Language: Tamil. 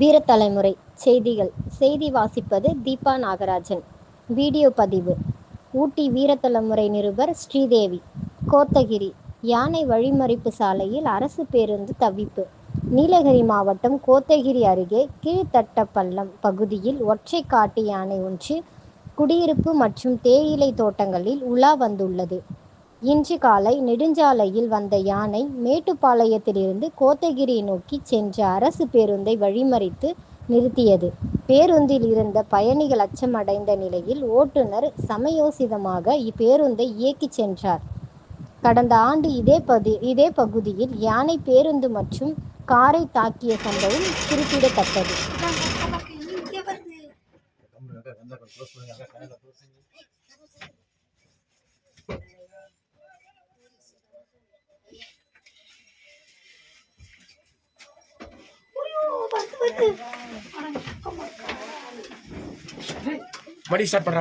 வீரத்தலைமுறை செய்திகள். செய்தி வாசிப்பது தீபா நாகராஜன். வீடியோ பதிவு. ஊட்டி வீரத்தலைமுறை நிருபர் ஸ்ரீதேவி. கோத்தகிரி யானை வழிமறிப்பு சாலையில் அரசு பேருந்து தவிப்பு. நீலகிரி மாவட்டம் கோத்தகிரி அருகே கீழ்த்தட்டப்பள்ளம் பகுதியில் ஒற்றை காட்டு யானை ஒன்று குடியிருப்பு மற்றும் தேயிலை தோட்டங்களில் உலா வந்துள்ளது. இன்று காலை நெடுஞ்சாலையில் வந்த யானை மேட்டுப்பாளையத்திலிருந்து கோத்தகிரி நோக்கி சென்ற அரசு பேருந்தை வழிமறித்து நிறுத்தியது. பேருந்தில் இருந்த பயணிகள் அச்சமடைந்த நிலையில் ஓட்டுநர் சமயோசிதமாக இப்பேருந்தை இயக்கிச் சென்றார். கடந்த ஆண்டு இதே பதி இதே பகுதியில் யானை பேருந்து மற்றும் காரை தாக்கிய சம்பவம் குறிப்பிடத்தக்கது. மடி ஸ்டார்ட் பண்ற.